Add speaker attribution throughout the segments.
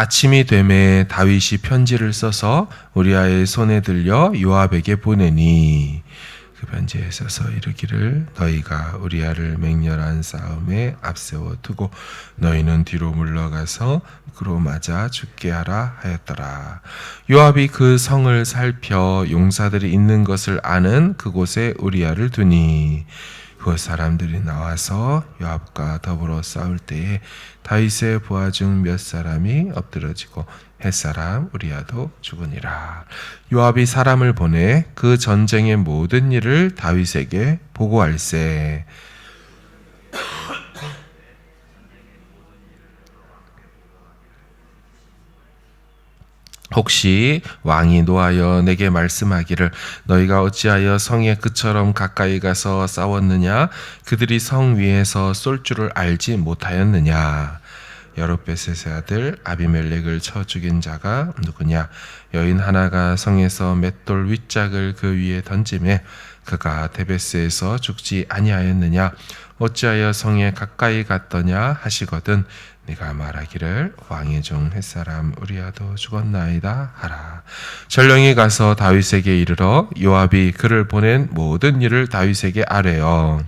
Speaker 1: 아침이 되매 다윗이 편지를 써서 우리아의 손에 들려 요압에게 보내니 그 편지에 써서 이르기를 너희가 우리아를 맹렬한 싸움에 앞세워 두고 너희는 뒤로 물러가서 그로 맞아 죽게 하라 하였더라. 요압이 그 성을 살펴 용사들이 있는 것을 아는 그곳에 우리아를 두니 그 사람들이 나와서 요압과 더불어 싸울 때에 다윗의 부하 중 몇 사람이 엎드러지고 햇사람 우리아도 죽으니라. 요압이 사람을 보내 그 전쟁의 모든 일을 다윗에게 보고할세. 혹시 왕이 노하여 내게 말씀하기를 너희가 어찌하여 성에 그처럼 가까이 가서 싸웠느냐? 그들이 성 위에서 쏠 줄을 알지 못하였느냐? 여롯베셋의 아들 아비멜렉을 쳐 죽인 자가 누구냐? 여인 하나가 성에서 맷돌 윗짝을 그 위에 던짐에 그가 데베스에서 죽지 아니하였느냐 어찌하여 성에 가까이 갔더냐 하시거든 네가 말하기를 왕의 종 햇사람 우리아도 죽었나이다 하라. 전령이 가서 다윗에게 이르러 요압이 그를 보낸 모든 일을 다윗에게 아뢰어.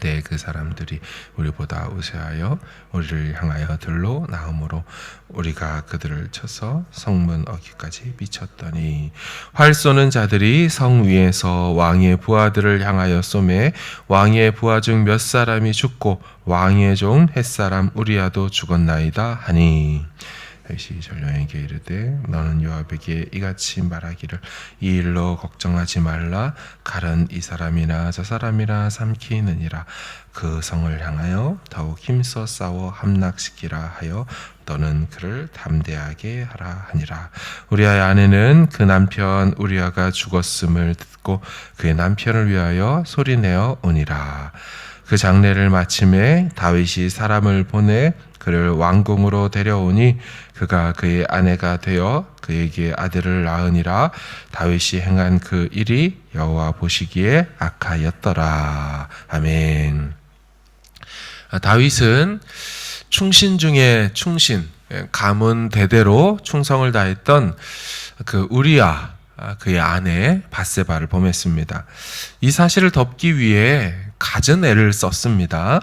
Speaker 1: 네, 그 사람들이 우리보다 우세하여 우리를 향하여 들로 나음으로 우리가 그들을 쳐서 성문 어기까지 미쳤더니 활 쏘는 자들이 성 위에서 왕의 부하들을 향하여 쏘매 왕의 부하 중 몇 사람이 죽고 왕의 종 햇사람 우리아도 죽었나이다 하니 다윗이 전령에게 이르되 너는 요압에게 이같이 말하기를 이 일로 걱정하지 말라. 칼은 이 사람이나 저 사람이나 삼키느니라. 그 성을 향하여 더욱 힘써 싸워 함락시키라 하여 너는 그를 담대하게 하라 하니라. 우리아의 아내는 그 남편 우리아가 죽었음을 듣고 그의 남편을 위하여 소리내어 오니라. 그 장례를 마침에 다윗이 사람을 보내 그를 왕궁으로 데려오니 그가 그의 아내가 되어 그에게 아들을 낳으니라 다윗이 행한 그 일이 여호와 보시기에 악하였더라 아멘. 아, 다윗은 충신 중에 충신 가문 대대로 충성을 다했던 그 우리야 아, 그의 아내 바세바를 범했습니다. 이 사실을 덮기 위해 갖은 애를 썼습니다.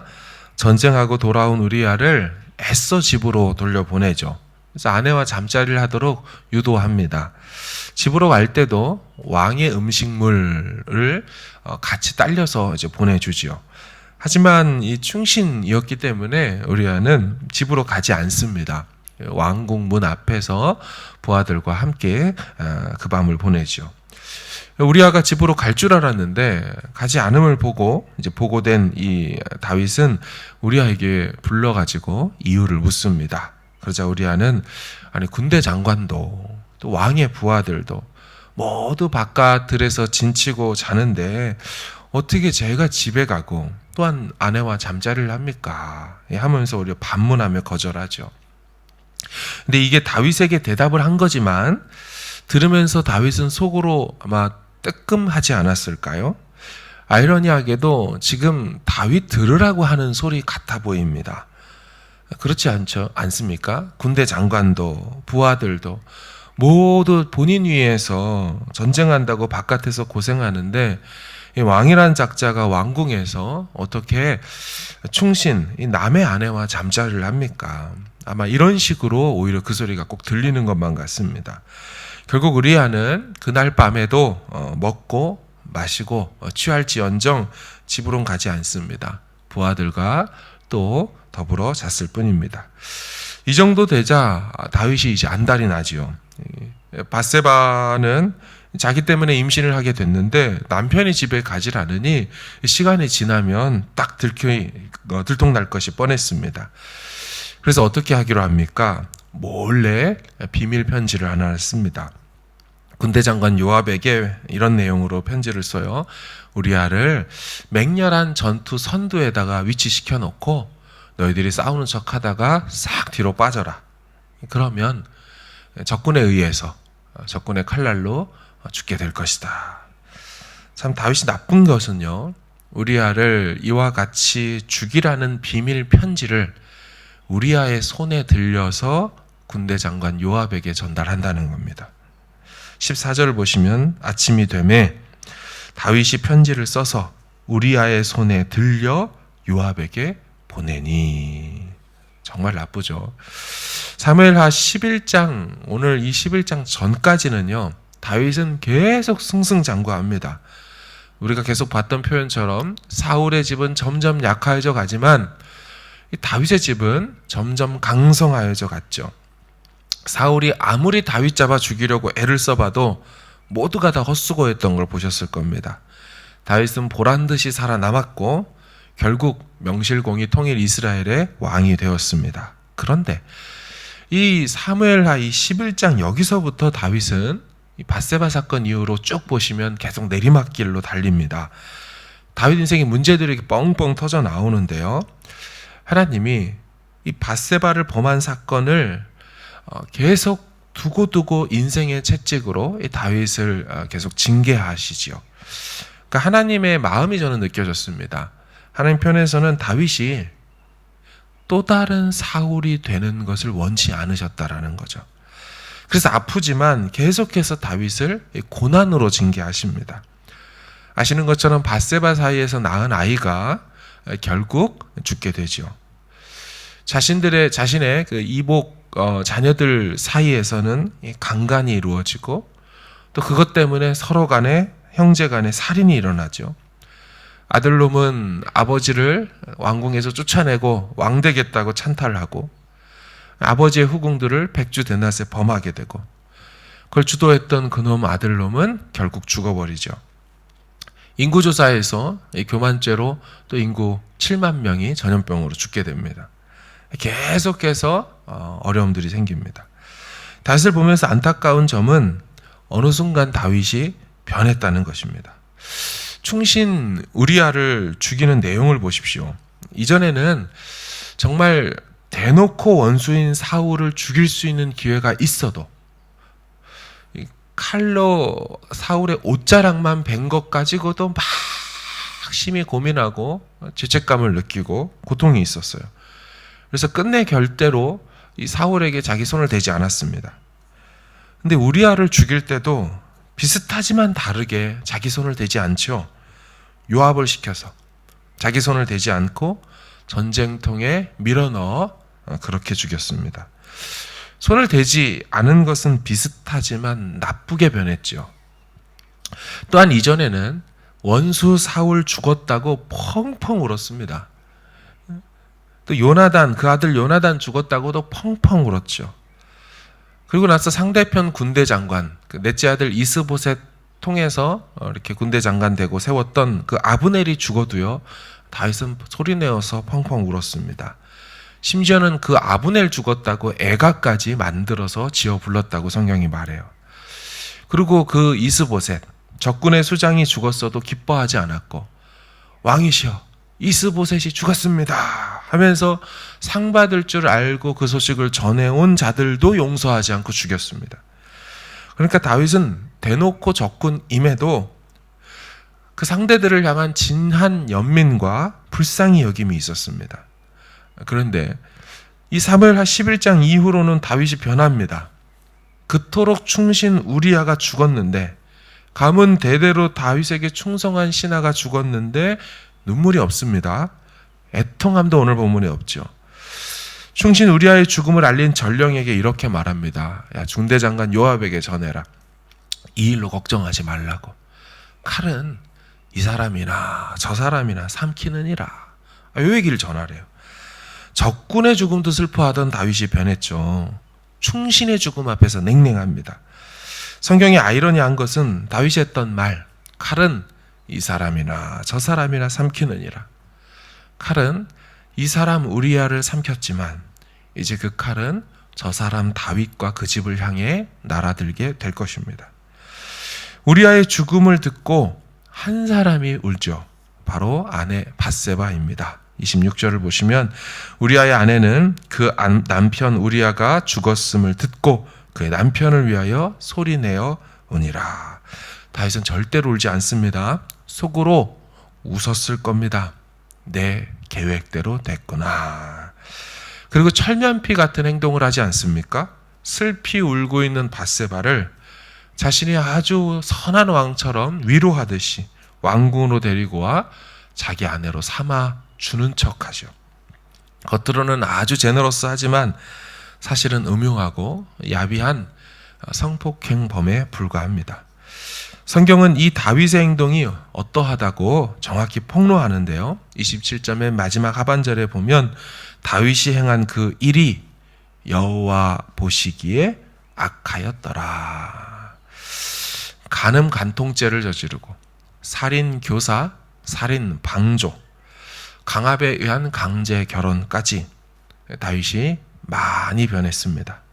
Speaker 1: 전쟁하고 돌아온 우리아를 애써 집으로 돌려보내죠. 그래서 아내와 잠자리를 하도록 유도합니다. 집으로 갈 때도 왕의 음식물을 어, 같이 딸려서 이제 보내주지요. 하지만 이 충신이었기 때문에 우리아는 집으로 가지 않습니다. 왕궁 문 앞에서 부하들과 함께 어, 그 밤을 보내죠. 우리아가 집으로 갈 줄 알았는데 가지 않음을 보고 이제 보고된 이 다윗은 우리아에게 불러가지고 이유를 묻습니다. 그러자 우리아는 아니 군대 장관도 또 왕의 부하들도 모두 바깥 들에서 진치고 자는데 어떻게 제가 집에 가고 또한 아내와 잠자리를 합니까? 하면서 우리가 반문하며 거절하죠. 근데 이게 다윗에게 대답을 한 거지만 들으면서 다윗은 속으로 아마 뜨끔하지 않았을까요? 아이러니하게도 지금 다윗 들으라고 하는 소리 같아 보입니다. 그렇지 않죠? 않습니까? 군대 장관도 부하들도 모두 본인 위에서 전쟁한다고 바깥에서 고생하는데 왕이란 작자가 왕궁에서 어떻게 충신 남의 아내와 잠자리를 합니까? 아마 이런 식으로 오히려 그 소리가 꼭 들리는 것만 같습니다. 결국 우리아는 그날 밤에도 어, 먹고 마시고 어, 취할지언정 집으로 가지 않습니다. 부하들과 또 더불어 잤을 뿐입니다. 이 정도 되자 다윗이 이제 안달이 나지요. 바세바는 자기 때문에 임신을 하게 됐는데 남편이 집에 가질 않으니 시간이 지나면 딱 들켜 어, 들통날 것이 뻔했습니다. 그래서 어떻게 하기로 합니까? 몰래 비밀 편지를 하나 씁니다. 군대 장관 요압에게 이런 내용으로 편지를 써요. 우리 아를 맹렬한 전투 선두에다가 위치시켜 놓고 너희들이 싸우는 척 하다가 싹 뒤로 빠져라. 그러면 적군에 의해서 적군의 칼날로 죽게 될 것이다. 참 다윗이 나쁜 것은요. 우리아를 이와 같이 죽이라는 비밀 편지를 우리아의 손에 들려서 군대 장관 요압에게 전달한다는 겁니다. 14절을 보시면 아침이 되매 다윗이 편지를 써서 우리아의 손에 들려 요압에게 보내니 정말 나쁘죠. 사무엘하 11장 오늘 이 11장 전까지는요. 다윗은 계속 승승장구합니다. 우리가 계속 봤던 표현처럼 사울의 집은 점점 약해져 가지만 이 다윗의 집은 점점 강성하여져 갔죠. 사울이 아무리 다윗 잡아 죽이려고 애를 써봐도 모두가 다 헛수고했던 걸 보셨을 겁니다. 다윗은 보란 듯이 살아남았고 결국 명실공히 통일 이스라엘의 왕이 되었습니다. 그런데 이 사무엘하 이 11장 여기서부터 다윗은 이 바세바 사건 이후로 쭉 보시면 계속 내리막길로 달립니다. 다윗 인생의 문제들이 뻥뻥 터져 나오는데요. 하나님이 이 바세바를 범한 사건을 어, 계속 두고두고 인생의 채찍으로 이 다윗을 어, 계속 징계하시지요. 그러니까 하나님의 마음이 저는 느껴졌습니다. 하나님 편에서는 다윗이 또 다른 사울이 되는 것을 원치 않으셨다라는 거죠. 그래서 아프지만 계속해서 다윗을 고난으로 징계하십니다. 아시는 것처럼 바세바 사이에서 낳은 아이가 결국 죽게 되지요. 자신들의 자신의 그 이복 어, 자녀들 사이에서는 강간이 이루어지고 또 그것 때문에 서로 간에 형제 간에 살인이 일어나죠. 아들놈은 아버지를 왕궁에서 쫓아내고 왕 되겠다고 찬탈을 하고 아버지의 후궁들을 백주 대낮에 범하게 되고 그걸 주도했던 그놈 아들놈은 결국 죽어버리죠. 인구조사에서 교만죄로 또 인구 7만 명이 전염병으로 죽게 됩니다. 계속해서 어, 어려움들이 생깁니다. 다윗을 보면서 안타까운 점은 어느 순간 다윗이 변했다는 것입니다. 충신 우리아를 죽이는 내용을 보십시오. 이전에는 정말 대놓고 원수인 사울을 죽일 수 있는 기회가 있어도 칼로 사울의 옷자락만 벤것 가지고도 막 심히 고민하고 죄책감을 느끼고 고통이 있었어요. 그래서 끝내 결대로 이 사울에게 자기 손을 대지 않았습니다. 근데 우리아를 죽일 때도 비슷하지만 다르게 자기 손을 대지 않죠. 요압을 시켜서 자기 손을 대지 않고 전쟁통에 밀어넣어 그렇게 죽였습니다. 손을 대지 않은 것은 비슷하지만 나쁘게 변했죠. 또한 이전에는 원수 사울 죽었다고 펑펑 울었습니다. 또 요나단 그 아들 요나단 죽었다고도 펑펑 울었죠. 그리고 나서 상대편 군대 장관 그 넷째 아들 이스보셋 통해서 어, 이렇게 군대 장관 되고 세웠던 그 아브넬이 죽어도요 다윗은 소리내어서 펑펑 울었습니다. 심지어는 그 아브넬 죽었다고 애가까지 만들어서 지어 불렀다고 성경이 말해요. 그리고 그 이스보셋 적군의 수장이 죽었어도 기뻐하지 않았고 왕이시여 이스보셋이 죽었습니다 하면서 상 받을 줄 알고 그 소식을 전해온 자들도 용서하지 않고 죽였습니다. 그러니까 다윗은 대놓고 적군임에도 그 상대들을 향한 진한 연민과 불쌍히 여김이 있었습니다. 그런데 이 사무엘하 11장 이후로는 다윗이 변합니다. 그토록 충신 우리아가 죽었는데 가문 대대로 다윗에게 충성한 신하가 죽었는데 눈물이 없습니다. 애통함도 오늘 본문에 없죠. 충신 우리아의 죽음을 알린 전령에게 이렇게 말합니다. 야 중대 장관 요압에게 전해라. 이 일로 걱정하지 말라고. 칼은 이 사람이나 저 사람이나 삼키느니라. 아, 요 얘기를 전하래요. 적군의 죽음도 슬퍼하던 다윗이 변했죠. 충신의 죽음 앞에서 냉랭합니다. 성경이 아이러니한 것은 다윗이 했던 말, 칼은 이 사람이나 저 사람이나 삼키느니라. 칼은 이 사람 우리아를 삼켰지만 이제 그 칼은 저 사람 다윗과 그 집을 향해 날아들게 될 것입니다. 우리아의 죽음을 듣고 한 사람이 울죠. 바로 아내 바세바입니다. 26절을 보시면 우리아의 아내는 그 남편 우리아가 죽었음을 듣고 그의 남편을 위하여 소리내어 오니라. 다윗은 절대로 울지 않습니다. 속으로 웃었을 겁니다. 내 계획대로 됐구나. 그리고 철면피 같은 행동을 하지 않습니까? 슬피 울고 있는 바세바를 자신이 아주 선한 왕처럼 위로하듯이 왕궁으로 데리고 와 자기 아내로 삼아 주는 척 하죠. 겉으로는 아주 제너러스하지만 사실은 음흉하고 야비한 성폭행범에 불과합니다. 성경은 이 다윗의 행동이 어떠하다고 정확히 폭로하는데요. 27절의 마지막 하반절에 보면 다윗이 행한 그 일이 여호와 보시기에 악하였더라. 간음 간통죄를 저지르고 살인 교사, 살인 방조, 강압에 의한 강제 결혼까지 다윗이 많이 변했습니다.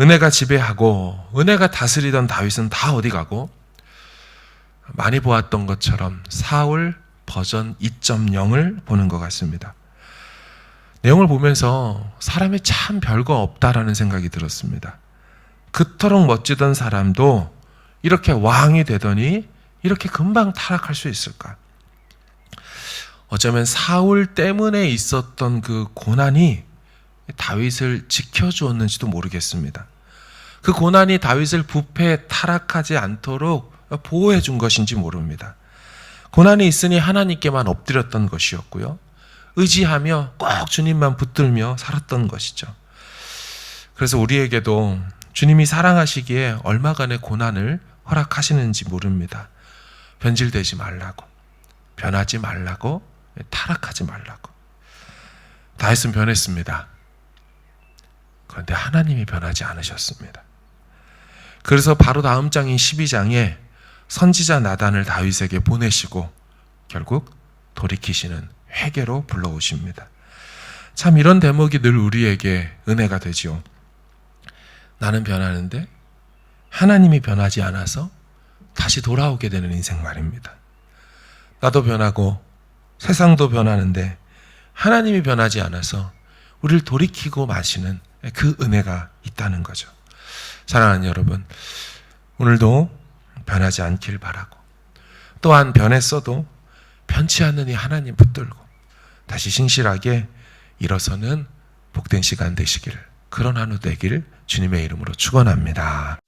Speaker 1: 은혜가 지배하고 은혜가 다스리던 다윗은 다 어디 가고 많이 보았던 것처럼 사울 버전 2.0을 보는 것 같습니다. 내용을 보면서 사람이 참 별거 없다라는 생각이 들었습니다. 그토록 멋지던 사람도 이렇게 왕이 되더니 이렇게 금방 타락할 수 있을까? 어쩌면 사울 때문에 있었던 그 고난이 다윗을 지켜주었는지도 모르겠습니다. 그 고난이 다윗을 부패 타락하지 않도록 보호해 준 것인지 모릅니다. 고난이 있으니 하나님께만 엎드렸던 것이었고요. 의지하며 꼭 주님만 붙들며 살았던 것이죠. 그래서 우리에게도 주님이 사랑하시기에 얼마간의 고난을 허락하시는지 모릅니다. 변질되지 말라고, 변하지 말라고, 타락하지 말라고. 다윗은 변했습니다. 그런데 하나님이 변하지 않으셨습니다. 그래서 바로 다음 장인 12장에 선지자 나단을 다윗에게 보내시고 결국 돌이키시는 회개로 불러오십니다. 참 이런 대목이 늘 우리에게 은혜가 되지요. 나는 변하는데 하나님이 변하지 않아서 다시 돌아오게 되는 인생 말입니다. 나도 변하고 세상도 변하는데 하나님이 변하지 않아서 우리를 돌이키고 마시는 그 은혜가 있다는 거죠. 사랑하는 여러분, 오늘도 변하지 않길 바라고 또한 변했어도 변치 않는 이 하나님 붙들고 다시 신실하게 일어서는 복된 시간 되시기를 그런 하루 되기를 주님의 이름으로 축원합니다.